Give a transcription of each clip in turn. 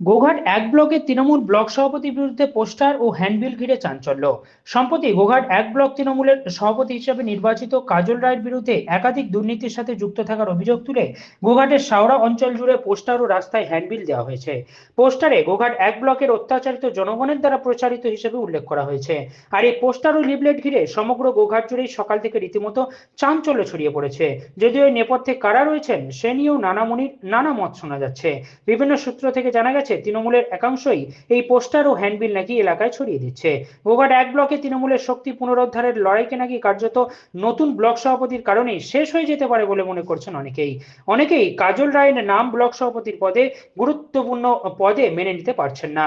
গোঘাট এক ব্লকের তৃণমূল ব্লক সভাপতির বিরুদ্ধে পোস্টার ও হ্যান্ডবিল ঘিরে চাঞ্চল্য। সম্প্রতি গোঘাট এক ব্লক তৃণমূলের সভাপতি হিসেবে নির্বাচিত কাজল রায়ের বিরুদ্ধে একাধিক দুর্নীতির সাথে যুক্ত থাকার অভিযোগ তুলে গোঘাটের শাওড়া অঞ্চল জুড়ে পোস্টার ও রাস্তায় হ্যান্ডবিল দেওয়া হয়েছে। পোস্টারে গোঘাট এক ব্লকের অত্যাচারিত জনগণের দ্বারা প্রচারিত হিসেবে উল্লেখ করা হয়েছে। আর এই পোস্টার ও লিফলেট ঘিরে সমগ্র গোঘাট জুড়েই সকাল থেকে রীতিমতো চাঞ্চল্য ছড়িয়ে পড়েছে। যদিও এই নেপথ্যে কারা রয়েছেন, সে নিয়েও নানা মনির নানা মত শোনা যাচ্ছে। বিভিন্ন সূত্র থেকে জানা গেছে তৃণমূলের একাংশই এই পোস্টার ও হ্যান্ডবিল নাকি এলাকায় ছড়িয়ে দিচ্ছে। গোঘাট এক ব্লকে তৃণমূলের শক্তি পুনরুদ্ধারের লড়াইকে নাকি কার্যত নতুন ব্লক সভাপতির কারণেই শেষ হয়ে যেতে পারে বলে মনে করছেন অনেকেই। অনেকেই কাজল রায়ের নাম ব্লক সভাপতির পদে গুরুত্বপূর্ণ পদে মেনে নিতে পারছেন না।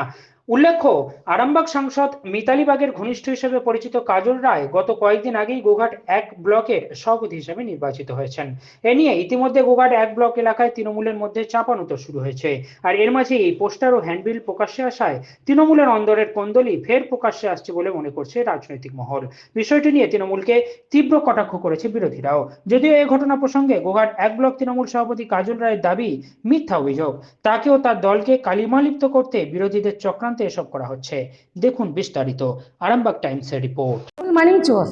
উল্লেখ্য, আরামবাগ সাংসদ মিতালি বাগের ঘনিষ্ঠ হিসেবে পরিচিত কাজল রায় গত কয়েকদিন আগেই গোঘাট এক ব্লকের সভাপতি হিসেবে নির্বাচিত হয়েছেন। এ নিয়ে ইতিমধ্যে গোঘাট এক ব্লক এলাকায় তৃণমূলের মধ্যে চাপানুতো শুরু হয়েছে। আর এর মাঝে এই পোস্টার ও হ্যান্ডবিল প্রকাশ্যে আসায় তৃণমূলের অন্দরের কোন্দলই ফের প্রকাশ্যে আসছে বলে মনে করছে রাজনৈতিক মহল। বিষয়টি নিয়ে তৃণমূলকে তীব্র কটাক্ষ করেছে বিরোধীরাও। যদিও এই ঘটনা প্রসঙ্গে গোঘাট এক ব্লক তৃণমূল সভাপতি কাজল রায়ের দাবি মিথ্যা অভিযোগ। তাকে ও তার দলকে কালিমালিপ্ত করতে বিরোধীদের চক্রান্তে এসব করা হচ্ছে। দেখুন বিস্তারিত আরামবাগ টাইমসের রিপোর্ট। মানেই চোর।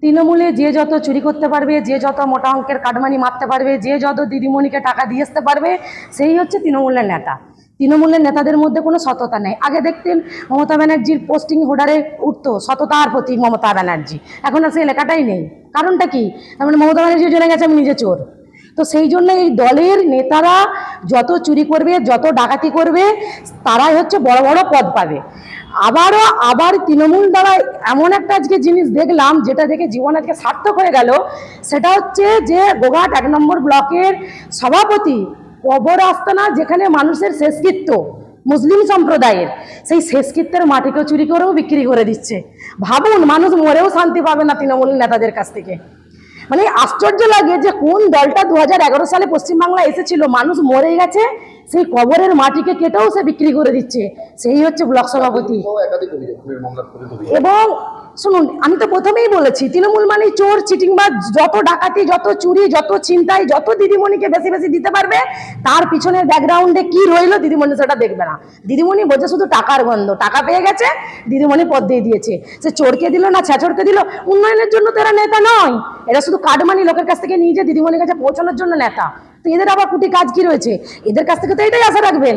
তৃণমূলে যে যত চুরি করতে পারবে, যে যত মোটা অঙ্কের কাটমানি মারতে পারবে, যে যত দিদিমণিকে টাকা দিয়ে আসতে পারবে, সেই হচ্ছে তৃণমূলের নেতা। তৃণমূলের নেতাদের মধ্যে কোনো সততা নেই। আগে দেখতেন মমতা ব্যানার্জির পোস্টিং হোর্ডারে উঠতো সততার প্রতীক মমতা ব্যানার্জি। এখন আর সেই লেখাটাই নেই। কারণটা কি? তার মানে মমতা ব্যানার্জি জেনে গেছে, আমি নিজে চোর। তো সেই জন্য এই দলের নেতারা যত চুরি করবে, যত ডাকাতি করবে, তারাই হচ্ছে বড় বড় পদ পাবে। আবারও, আবার তৃণমূল দ্বারা এমন একটা আজকে জিনিস দেখলাম, যেটা দেখে জীবন আজকে সার্থক হয়ে গেল, সেটা হচ্ছে যে গোঘাট এক নম্বর ব্লকের সভাপতি কবর আস্তানা, যেখানে মানুষের শেষকৃত্য, মুসলিম সম্প্রদায়ের, সেই শেষকৃত্যের মাটিকেও চুরি করেও বিক্রি করে দিচ্ছে। ভাবুন, মানুষ মরেও শান্তি পাবে না তৃণমূল নেতাদের কাছ থেকে। মানে আশ্চর্য লাগে যে কোন দলটা দু হাজার এগারো সালে পশ্চিমবাংলায় এসেছিল মানুষ মরে গেছে সেই কবরের মাটিকে কেটেও সে বিক্রি করে দিচ্ছে। সেই হচ্ছে ব্লক সভাপতি। এবং শুনুন, আমি তো প্রথমেই বলেছি, তৃণমূল মানে চোর, চিটিংবাজ, যত ডাকাতি, যত চুরি, যত ছিনতাই, যত দিদিমণিকে বেশি বেশি দিতে পারবে, তার পিছনের ব্যাকগ্রাউন্ডে কি রইল দিদিমণি সেটা দেখবে না। দিদিমণি বলছে শুধু টাকার গন্ধ, টাকা পেয়ে গেছে, দিদিমণি পদ দিয়ে দিয়েছে। সে চোরকে দিল না ছেচড়কে দিল, উন্নয়নের জন্য তো এরা নেতা নয়। এরা শুধু কাটমানি লোকের কাছ থেকে নিয়ে যে দিদিমণির কাছে পৌঁছানোর জন্য নেতা। তো এদের আবার কুটি কাজ কি রয়েছে? এদের কাছ থেকে তো এটাই আশা রাখবেন।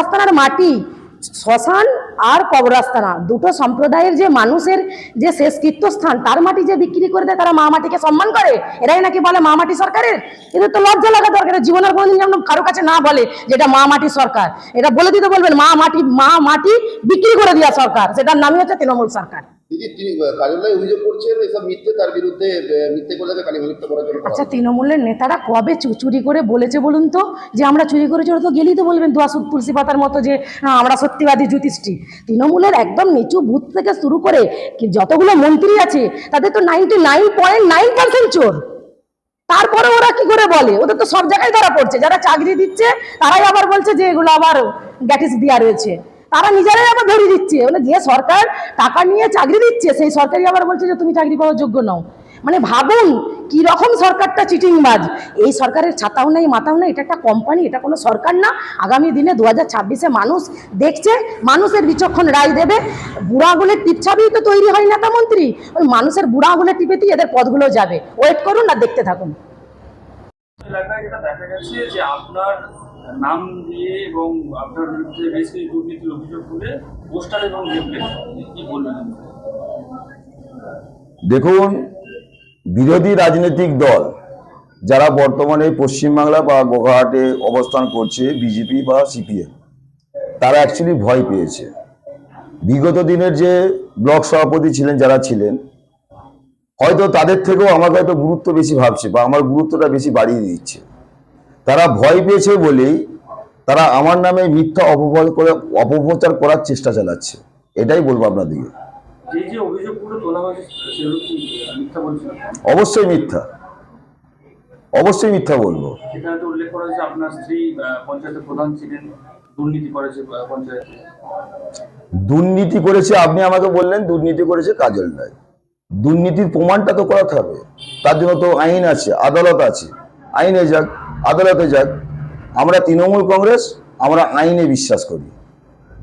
আস্তানার মাটি শ্মশান আর কবরাস্তানা দুটো সম্প্রদায়ের যে মানুষের যে শেষ কীর্তস্থান, তার মাটি যে বিক্রি করে দেয়, তারা মা মাটিকে সম্মান করে? এরাই নাকি বলে মা মাটি সরকারের? এদের তো লজ্জা লাগা দরকার জীবনের কোনোদিন যেমন কারও কাছে না বলে যে এটা মা মাটি সরকার। এটা বলে দিতে বলবেন, মা মাটি মা মাটি বিক্রি করে দেওয়া সরকার, সেটার নামই হচ্ছে তৃণমূল সরকার। তিনি অভিযোগ করছেন এসব মিথ্যে তার বিরুদ্ধে মিথ্যে করে তাকে কালিমালিপ্ত করার জন্য আচ্ছা তৃণমূলের নেতারা কবে চুরি করে বলেছে বলুন তো? যে আমরা চুরি করেছি ওরা তো গেলেই তো বলবেন দোয়া তুলসী পাতার মতো যে "হ্যাঁ, আমরা সত্যিবাদী জ্যোতিষী তৃণমূলের একদম নিচু বুথ থেকে শুরু করে যতগুলো মন্ত্রী আছে তাদের তো ninety nine point nine percent চোর। তারপরে ওরা কি করে বলে? ওদের তো সব জায়গায় ধরা পড়ছে। যারা চাকরি দিচ্ছে তারাই আবার বলছে যে এগুলো আবার গ্যাটিস দেওয়া রয়েছে। তারা নিজেরাই আবার ধরিয়ে দিচ্ছে। মানে যে সরকার টাকা নিয়ে চাকরি দিচ্ছে, সেই সরকারই আবার বলছে যে তুমি চাকরি পাওয়ার যোগ্য নও। মানে ভাবুন কি রকম সরকারটা চিটিংবাজ। এই সরকারের ছাতাও নেই, মাথাও নেই, এটা একটা কোম্পানি এটা কোনো সরকার না। আগামী দিনে দু হাজার ছাব্বিশে মানুষ দেখছে, মানুষের বিচক্ষণ রায় দেবে। বুড়া আঙুলের টিপ ছাবিই তো তৈরি হয় নেতা মন্ত্রী। ওই মানুষের বুড়া আঙুলের টিপেতেই এদের পদগুলো যাবে। ওয়েট করুন আর দেখতে থাকুন। দেখা গেছে যে আপনার নাম দিয়ে এবং আপনার বিরুদ্ধে বেশ কিছু দুর্নীতির অভিযোগ করে পোস্টার এবং কি বলবেন দেখুন, বিরোধী রাজনৈতিক দল যারা বর্তমানে পশ্চিমবাংলা বা গোঘাটে অবস্থান করছে, বিজেপি বা সিপিএম, তারা অ্যাকচুয়ালি ভয় পেয়েছে। বিগত দিনের যে ব্লক সভাপতি ছিলেন, যারা ছিলেন, হয়তো তাদের থেকেও আমাকে হয়তো গুরুত্ব বেশি ভাবছে বা আমার গুরুত্বটা বেশি বাড়িয়ে দিচ্ছে। তারা ভয় পেয়েছে বলেই তারা আমার নামে মিথ্যা অপপ্রচার করে অপপ্রচার করার চেষ্টা চালাচ্ছে। এটাই বলব আপনাদেরকে। অবশ্যই মিথ্যা। অবশ্যই মিথ্যা বলব। সেখানে তো উল্লেখ করা হয়েছে আপনার স্ত্রী পঞ্চায়েতের প্রধান ছিলেন দুর্নীতি করেছে পঞ্চায়েতে। দুর্নীতি করেছে আপনি আমাকে বললেন দুর্নীতি করেছে কাজল রায়। দুর্নীতির প্রমাণটা তো করাতে হবে। তার জন্য তো আইন আছে আদালত আছে। আইনে যাক। আদালতে যাক আমরা তৃণমূল কংগ্রেস আমরা আইনে বিশ্বাস করি।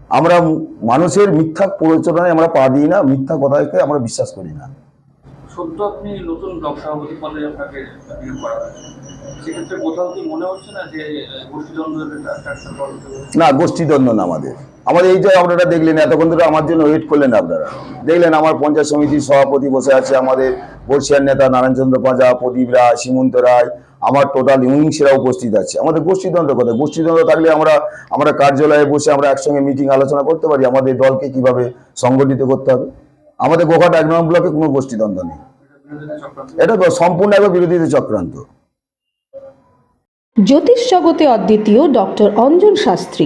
আমরা মানুষের মিথ্যা প্ররোচনায় আমরা পা দিই না মিথ্যা কথাকে আমরা বিশ্বাস করি না। সদ্য আপনি নতুন ব্লক সভাপতি পদে আপনাকে নিয়োগ করা সেক্ষেত্রে কোথাও কি মনে হচ্ছে না যে পারে? না গোষ্ঠীদ্বন্দ্ব না আমাদের। আমাদের এই যে আপনারা দেখলেন, এতক্ষণ ধরে আমার জন্য ওয়েট করলেন আপনারা। দেখলেন আমার পঞ্চায়েত সমিতির সভাপতি বসে আছে, আমাদের বর্ষিয়ার নেতা নারায়ণচন্দ্র পাঁজা, প্রদীপ রায়, সীমন্ত রায়, আমার টোটাল ইউনিংসেরা উপস্থিত আছে। আমাদের গোষ্ঠীদ্বন্দ্ব কথা গোষ্ঠীদ্বন্দ্ব থাকলে আমরা আমরা কার্যালয়ে বসে আমরা একসঙ্গে মিটিং আলোচনা করতে পারি। আমাদের দলকে কীভাবে সংগঠিত করতে হবে? আমাদের গোঘাট এক নম্বর ব্লকে কোনো গোষ্ঠীদ্বন্দ্ব নেই। এটা তো সম্পূর্ণ একবার বিরোধীদের চক্রান্ত। জ্যোতিষ জগতে অদ্বিতীয় ডক্টর অঞ্জন শাস্ত্রী।